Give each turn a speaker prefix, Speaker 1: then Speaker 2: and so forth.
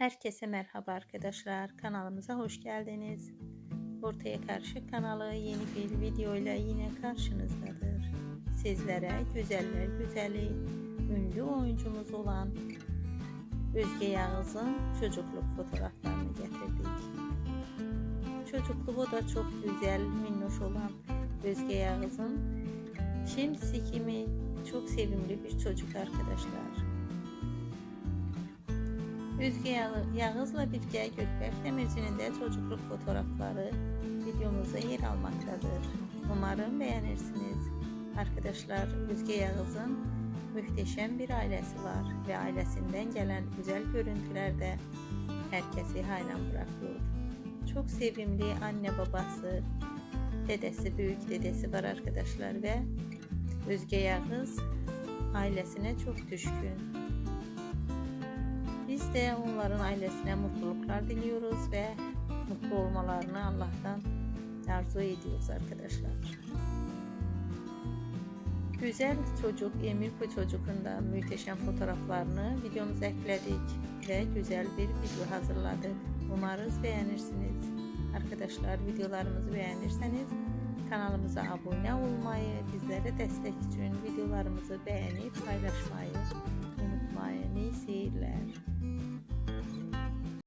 Speaker 1: Herkese merhaba arkadaşlar. Kanalımıza hoş geldiniz. Ortaya Karışık kanalı yeni bir videoyla yine karşınızdadır. Sizlere güzeller güzeli, ünlü oyuncumuz olan Özge Yağız'ın çocukluk fotoğraflarını getirdik. Çocukluğu da çok güzel, minnoş olan Özge Yağız'ın şimdisi kimi çok sevimli bir çocuk arkadaşlar. Yağı- Yağız'la birgə Gökberk Demirci'nin de çocukluk fotoğrafları videomuzda yer almaktadır. Umarım beğenirsiniz. Arkadaşlar Özge Yağız'ın muhteşem bir ailesi var ve ailesinden gelen güzel görüntüler de herkesi hayran bırakıyor. Çok sevimli anne babası, dedesi, büyük dedesi var arkadaşlar ve Özge Yağız ailesine çok düşkün. Biz de onların ailesine mutluluklar diliyoruz ve mutlu olmalarını Allah'tan arzu ediyoruz arkadaşlar. Güzel çocuk, Emir bu çocukun da muhteşem fotoğraflarını videomuza ekledik ve güzel bir video hazırladık. Umarız beğenirsiniz. Arkadaşlar videolarımızı beğenirseniz kanalımıza abone olmayı, bizlere destek için videolarımızı beğenip paylaşmayı unutmayın. İyi seyirler.